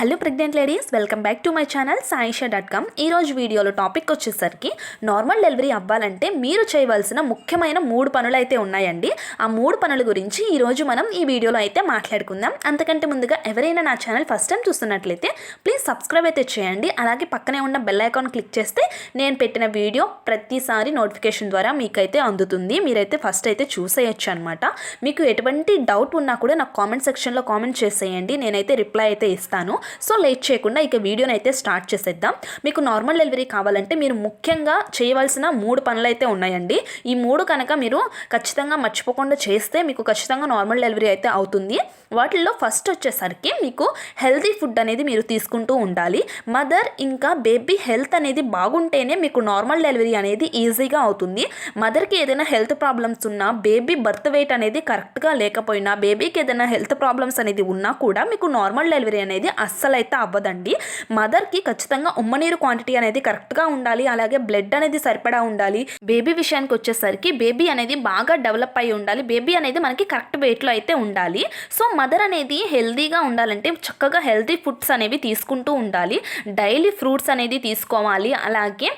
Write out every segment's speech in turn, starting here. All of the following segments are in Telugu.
Hello pregnant ladies welcome back to my channel Saisha dot com ఈరోజు వీడియోలో టాపిక్ వచ్చేసరికి నార్మల్ డెలివరీ అవ్వాలంటే మీరు చేయవలసిన ముఖ్యమైన మూడు పనులు అయితే ఉన్నాయండి. ఆ మూడు పనుల గురించి ఈరోజు మనం ఈ వీడియోలో అయితే మాట్లాడుకుందాం. అంతకంటే ముందుగా ఎవరైనా నా ఛానల్ ఫస్ట్ టైం చూస్తున్నట్లయితే ప్లీజ్ సబ్స్క్రైబ్ అయితే చేయండి. అలాగే పక్కనే ఉన్న బెల్ ఐకాన్ క్లిక్ చేస్తే నేను పెట్టిన వీడియో ప్రతిసారి నోటిఫికేషన్ ద్వారా మీకైతే అందుతుంది. మీరైతే ఫస్ట్ అయితే చూసేయచ్చు అనమాట మీకు ఎటువంటి డౌట్ ఉన్నా కూడా నాకు కామెంట్ సెక్షన్లో కామెంట్ చేసేయండి. నేనైతే రిప్లై అయితే ఇస్తాను. సో లేట్ చేయకుండా ఇక వీడియోని అయితే స్టార్ట్ చేసేద్దాం. మీకు నార్మల్ డెలివరీ కావాలంటే మీరు ముఖ్యంగా చేయవలసిన మూడు పనులు అయితే ఉన్నాయండి. ఈ మూడు కనుక మీరు ఖచ్చితంగా మర్చిపోకుండా చేస్తే మీకు ఖచ్చితంగా నార్మల్ డెలివరీ అయితే అవుతుంది. వాటిల్లో ఫస్ట్ వచ్చేసరికి మీకు హెల్తీ ఫుడ్ అనేది మీరు తీసుకుంటూ ఉండాలి. మదర్ ఇంకా బేబీ హెల్త్ అనేది బాగుంటేనే మీకు నార్మల్ డెలివరీ అనేది ఈజీగా అవుతుంది. మదర్కి ఏదైనా హెల్త్ ప్రాబ్లమ్స్ ఉన్నా బేబీ బర్త్ వెయిట్ అనేది కరెక్ట్గా లేకపోయినా బేబీకి ఏదైనా హెల్త్ ప్రాబ్లమ్స్ అనేది ఉన్నా కూడా మీకు నార్మల్ డెలివరీ అనేది అస్సలు అస్సలైతే అవ్వదండి. మదర్కి ఖచ్చితంగా ఉమ్మనీరు క్వాంటిటీ అనేది కరెక్ట్గా ఉండాలి అలాగే బ్లడ్ అనేది సరిపడా ఉండాలి. బేబీ విషయానికి వచ్చేసరికి బేబీ అనేది బాగా డెవలప్ అయి ఉండాలి. బేబీ అనేది మనకి కరెక్ట్ వెయిట్లో అయితే ఉండాలి. సో మదర్ అనేది హెల్తీగా ఉండాలంటే చక్కగా హెల్తీ ఫుడ్స్ అనేవి తీసుకుంటూ ఉండాలి. డైలీ ఫ్రూట్స్ అనేది తీసుకోవాలి. అలాగే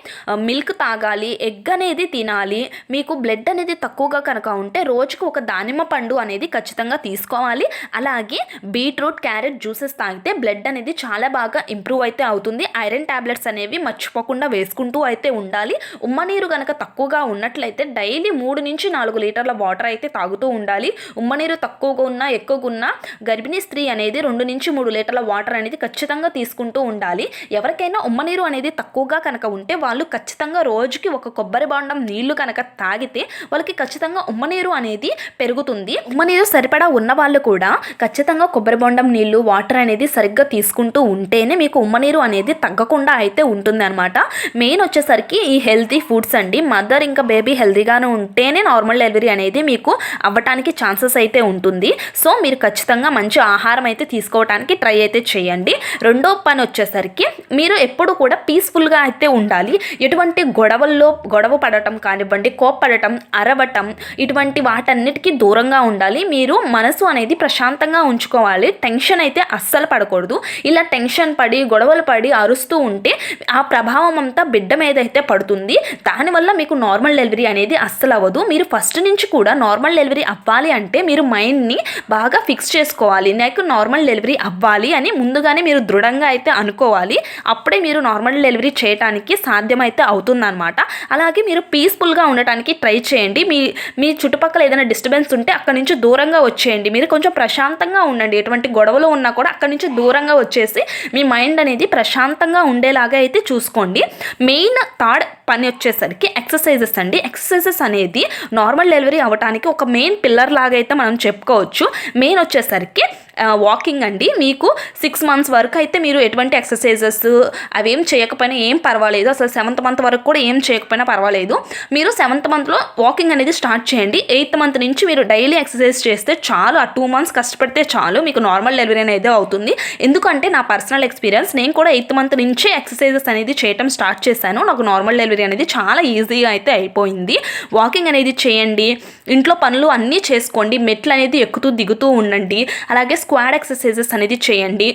మిల్క్ తాగాలి ఎగ్ అనేది తినాలి. మీకు బ్లడ్ అనేది తక్కువగా కనుక ఉంటే రోజుకు ఒక దానిమ్మ పండు అనేది ఖచ్చితంగా తీసుకోవాలి. అలాగే బీట్రూట్ క్యారెట్ జ్యూసెస్ తాగితే బ్లడ్ అనేది చాలా బాగా ఇంప్రూవ్ అయితే అవుతుంది. ఐరన్ ట్యాబ్లెట్స్ అనేవి మర్చిపోకుండా వేసుకుంటూ అయితే ఉండాలి. ఉమ్మ నీరు కనుక తక్కువగా ఉన్నట్లయితే డైలీ మూడు నుంచి నాలుగు లీటర్ల వాటర్ అయితే తాగుతూ ఉండాలి. ఉమ్మ నీరు తక్కువగా ఉన్నా ఎక్కువగా ఉన్నా గర్భిణీ స్త్రీ అనేది రెండు నుంచి మూడు లీటర్ల వాటర్ అనేది ఖచ్చితంగా తీసుకుంటూ ఉండాలి. ఎవరికైనా ఉమ్మ నీరు అనేది తక్కువగా కనుక ఉంటే వాళ్ళు ఖచ్చితంగా రోజుకి ఒక కొబ్బరి బాండం నీళ్ళు కనుక తాగితే వాళ్ళకి ఖచ్చితంగా ఉమ్మ నీరు అనేది పెరుగుతుంది. ఉమ్మ నీరు సరిపడా ఉన్న వాళ్ళు కూడా ఖచ్చితంగా కొబ్బరి బొండం నీళ్ళు వాటర్ అనేది సరిగ్గా తీసుకుంటూ ఉంటేనే మీకు ఉమ్మనీరు అనేది తగ్గకుండా అయితే ఉంటుంది అనమాట మెయిన్ వచ్చేసరికి ఈ హెల్తీ ఫుడ్స్ అండి. మదర్ ఇంకా బేబీ హెల్తీగానే ఉంటేనే నార్మల్ డెలివరీ అనేది మీకు అవ్వటానికి ఛాన్సెస్ అయితే ఉంటుంది. సో మీరు ఖచ్చితంగా మంచి ఆహారం అయితే తీసుకోవడానికి ట్రై అయితే చేయండి. రెండో పని వచ్చేసరికి మీరు ఎప్పుడు కూడా పీస్ఫుల్గా అయితే ఉండాలి. ఎటువంటి గొడవల్లో గొడవ పడటం కానివ్వండి కోప్పడటం అరవటం ఇటువంటి వాటన్నిటికీ దూరంగా ఉండాలి. మీరు మనసు అనేది ప్రశాంతంగా ఉంచుకోవాలి. టెన్షన్ అయితే అస్సలు పడకూడదు. ఇలా టెన్షన్ పడి గొడవలు పడి అరుస్తూ ఉంటే ఆ ప్రభావం అంతా బిడ్డ మీద అయితే పడుతుంది. దానివల్ల మీకు నార్మల్ డెలివరీ అనేది అస్సలు అవ్వదు. మీరు ఫస్ట్ నుంచి కూడా నార్మల్ డెలివరీ అవ్వాలి అంటే మీరు మైండ్ని బాగా ఫిక్స్ చేసుకోవాలి. నాకు నార్మల్ డెలివరీ అవ్వాలి అని ముందుగానే మీరు దృఢంగా అయితే అనుకోవాలి. అప్పుడే మీరు నార్మల్ డెలివరీ చేయడానికి సాధ్యమైతే అవుతుందన్నమాట. అలాగే మీరు పీస్ఫుల్గా ఉండటానికి ట్రై చేయండి. మీ మీ చుట్టుపక్కల ఏదైనా డిస్టర్బెన్స్ ఉంటే అక్కడి నుంచి దూరంగా వచ్చేయండి. మీరు కొంచెం ప్రశాంతంగా ఉండండి. ఎటువంటి గొడవలు ఉన్నా కూడా అక్కడి నుంచి దూరంగా వచ్చేసి మీ మైండ్ అనేది ప్రశాంతంగా ఉండేలాగా అయితే చూసుకోండి. మెయిన్ థర్డ్ పని వచ్చేసరికి ఎక్సర్సైజెస్ అండి. ఎక్సర్సైజెస్ అనేది నార్మల్ డెలివరీ అవ్వడానికి ఒక మెయిన్ పిల్లర్ లాగా అయితే మనం చెప్పుకోవచ్చు. మెయిన్ వచ్చేసరికి వాకింగ్ అండి. మీకు సిక్స్ మంత్స్ వరకు అయితే మీరు ఎటువంటి ఎక్సర్సైజెస్ అవేం చేయకపోయినా ఏం పర్వాలేదు. అసలు సెవెంత్ మంత్ వరకు కూడా ఏం చేయకపోయినా పర్వాలేదు. మీరు సెవెంత్ మంత్లో వాకింగ్ అనేది స్టార్ట్ చేయండి. ఎయిత్ మంత్ నుంచి మీరు డైలీ ఎక్సర్సైజ్ చేస్తే చాలు. ఆ టూ మంత్స్ కష్టపడితే చాలు. మీకు నార్మల్ డెలివరీ అనేది అవుతుంది. ఎందుకంటే నా పర్సనల్ ఎక్స్పీరియన్స్ నేను కూడా ఎయిత్ మంత్ నుంచే ఎక్సర్సైజెస్ అనేది చేయటం స్టార్ట్ చేశాను. నాకు నార్మల్ డెలివరీ అనేది చాలా ఈజీగా అయితే అయిపోయింది. వాకింగ్ అనేది చేయండి. ఇంట్లో పనులు అన్నీ చేసుకోండి. మెట్లు అనేది ఎక్కుతూ దిగుతూ ఉండండి. అలాగే స్క్వాడ్ ఎక్సర్సైజెస్ అనేది చేయండి.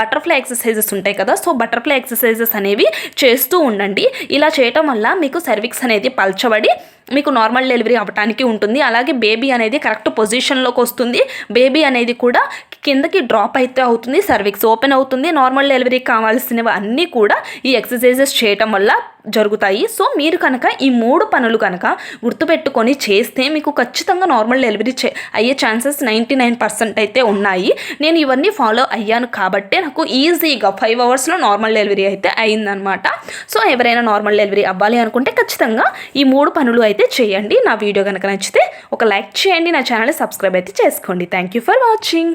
బటర్ఫ్లై ఎక్సర్సైజెస్ ఉంటాయి కదా సో బటర్ఫ్లై ఎక్సర్సైజెస్ అనేవి చేస్తూ ఉండండి. ఇలా చేయటం వల్ల మీకు సర్విక్స్ అనేది పల్చబడి మీకు నార్మల్ డెలివరీ అవ్వటానికి ఉంటుంది. అలాగే బేబీ అనేది కరెక్ట్ పొజిషన్లోకి వస్తుంది. బేబీ అనేది కూడా కిందకి డ్రాప్ అయితే అవుతుంది సర్విక్స్ ఓపెన్ అవుతుంది. నార్మల్ డెలివరీ కావాల్సినవి అన్నీ కూడా ఈ ఎక్సర్సైజెస్ చేయటం వల్ల జరుగుతాయి. సో మీరు కనుక ఈ మూడు పనులు కనుక గుర్తుపెట్టుకొని చేస్తే మీకు ఖచ్చితంగా నార్మల్ డెలివరీ చే అయ్యే ఛాన్సెస్ నైంటీ నైన్ పర్సెంట్ అయితే ఉన్నాయి. నేను ఇవన్నీ ఫాలో అయ్యాను కాబట్టి నాకు ఈజీగా ఫైవ్ అవర్స్లో నార్మల్ డెలివరీ అయితే అయిందనమాట సో ఎవరైనా నార్మల్ డెలివరీ అవ్వాలి అనుకుంటే ఖచ్చితంగా ఈ మూడు పనులు అయితే చేయండి. నా వీడియో కనుక నచ్చితే ఒక లైక్ చేయండి. నా ఛానల్ సబ్స్క్రైబ్ అయితే చేసుకోండి. Thank you for watching.